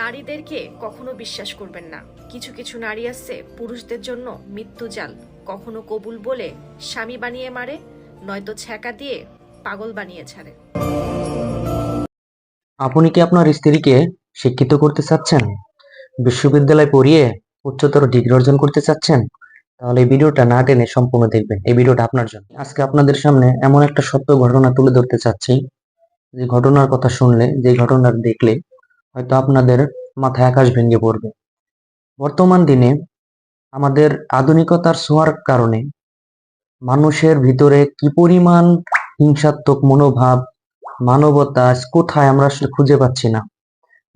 নারীদেরকে কখনো বিশ্বাস করবেন না। কিছু কিছু নারী আছে পুরুষদের জন্য মৃত্যু জাল। কখনো কবুল বলে স্বামী বানিয়ে মারে, নয়তো ছ্যাঁকা দিয়ে পাগল বানিয়ে ছাড়ে। আপনি কি আপনার স্ত্রীকে শিক্ষিত করতে চাচ্ছেন? বিশ্ববিদ্যালয় পড়িয়ে উচ্চতর ডিগ্রি অর্জন করতে চাচ্ছেন? তাহলে এই ভিডিওটা না টেনে সম্পূর্ণ দেখবেন। এই ভিডিওটা আপনার জন্য। আজকে আপনাদের সামনে এমন একটা সত্য ঘটনা তুলে ধরতে চাচ্ছি। যে ঘটনার কথা শুনলে, যে ঘটনা দেখলে হয়তো আপনাদের মাথায় আকাশ ভেঙে পড়বে। বর্তমান দিনে আমাদের আধুনিকতার ছোঁয়ার কারণে মানুষের ভিতরে কি পরিমাণ হিংসাত্মক মনোভাব, মানবতা, কোথায় আমরা আসলে খুঁজে পাচ্ছি না।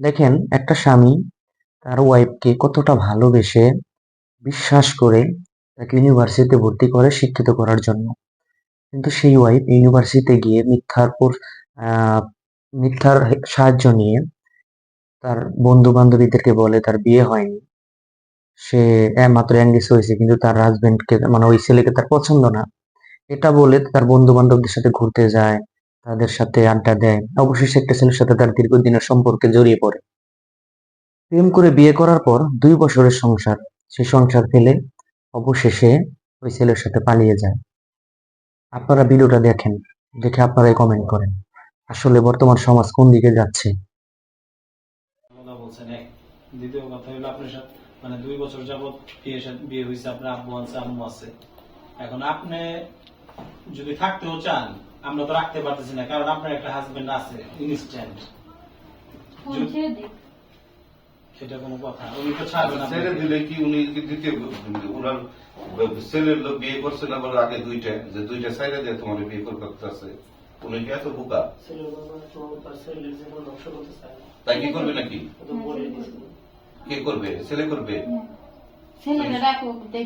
দেখেন, একটা স্বামী তার ওয়াইফকে কতটা ভালোবেসে বিশ্বাস করে তাকে ইউনিভার্সিটিতে ভর্তি করে শিক্ষিত করার জন্য। কিন্তু সেই ওয়াইফ ইউনিভার্সিটিতে গিয়ে মিথ্যার পর মিথ্যার সাহায্য নিয়ে তার বন্ধু বান্ধবীদেরকে বলে তার বিয়ে হয়নি। সে মাত্র এঙ্গেজ হয়েছে, কিন্তু তার হাজবেন্ডকে মানে ওই ছেলেকে তার পছন্দ না। এটা বলে তার বন্ধু বান্ধবদের সাথে ঘুরতে যায়, তাদের সাথে আড্ডা দেয়। অবশেষে একটা ছেলের সাথে তার দীর্ঘদিনের সম্পর্কে জড়িয়ে পড়ে। প্রেম করে বিয়ে করার পর দুই বছরের সংসার। সে সংসার ফেলে অবশেষে ওই ছেলের সাথে পালিয়ে যায়। আপনারা ভিডিওটা দেখেন, দেখে আপনারাই কমেন্ট করেন। আসলে বর্তমান সমাজ কোন দিকে যাচ্ছে? দ্বিতীয় কথা হলো আপনার সাথে মানে দুই বছর যাবত বিয়ে বিয়ে হয়েছে আপনার আব্বু আছে আম্মু আছে। এখন আপনি যদি থাকতেও চান আমরা তো রাখতে পারতেছি না কারণ আপনার একটা হাজবেন্ড আছে ইনস্ট্যান্ট সেটা কোনো কথা উনি তো ছাড়বেন ছেড়ে দিলে কি উনি দ্বিতীয় ওনার ছেলের লোক বিয়ে করছেন আবার আগে দুইটা যে দুইটা সাইডে দিয়ে তোমার বিয়ে করতে আছে উনি কি এত বোকা? ছেলের বাবা তো তার ছেলের জীবন ধ্বংস করতে চায় তাই কি করবে নাকি? তো বলে কে করবে? ছেলে করবে?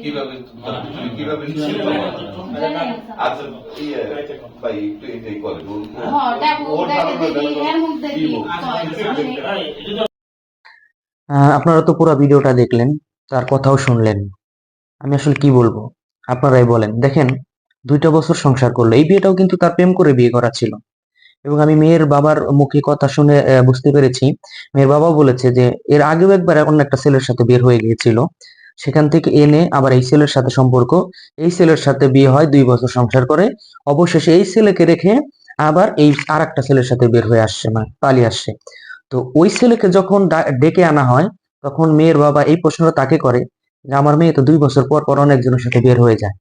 কীভাবে কীভাবে। আচ্ছা ভাই একটু এটাই করে। আপনারা তো পুরো ভিডিওটা দেখলেন তার কথাও শুনলেন। আমি আসলে কি বলব? আপনারাই বলেন। দেখেন দুইটা বছর সংসার করল। এই বিয়েটাও কিন্তু তার প্রেম করে বিয়ে করা ছিল। এবং আমি মেয়ের বাবার মুখে কথা শুনে বুঝতে পেরেছি। মেয়ের বাবা বলেছে যে, এর আগেও একবার অন্য একটা ছেলের সাথে বের হয়ে গিয়েছিল। সেখান থেকে এনে আবার এই ছেলের সাথে সম্পর্ক। এই ছেলের সাথে বিয়ে হয় দুই বছর সংসার করে। অবশেষে এই ছেলেকে রেখে আবার এই আর একটা ছেলের সাথে বের হয়ে আসছে মানে পালিয়ে আসছে। তো ওই ছেলেকে যখন ডেকে আনা হয়, তখন মেয়ের বাবা এই প্রশ্নটা তাকে করে যে, আমার মেয়ে তো দুই বছর পর পর অনেকজনের সাথে বের হয়ে যায়।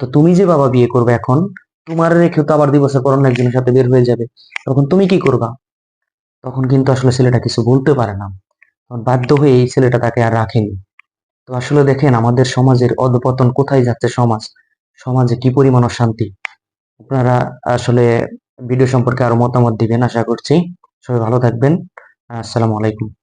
তো তুমি যে বাবা বিয়ে করবে এখন তোমার রেখে তো আবার দুই বছর পর অনেকজনের সাথে বের হয়ে যাবে। তখন তুমি কি করবা? তখন কিন্তু আসলে ছেলেটা কিছু বলতে পারে না। তখন বাধ্য হয়ে এই ছেলেটা তাকে আর রাখেনি। তো আসলে দেখেন, আমাদের সমাজের অধপতন কোথায় যাচ্ছে সমাজ? সমাজে কি পরিমাণ অশান্তি? আপনারা আসলে ভিডিও সম্পর্কে আরও মতামত দিবেন, আশা করছি। সবাই ভালো থাকবেন। আসসালামু আলাইকুম।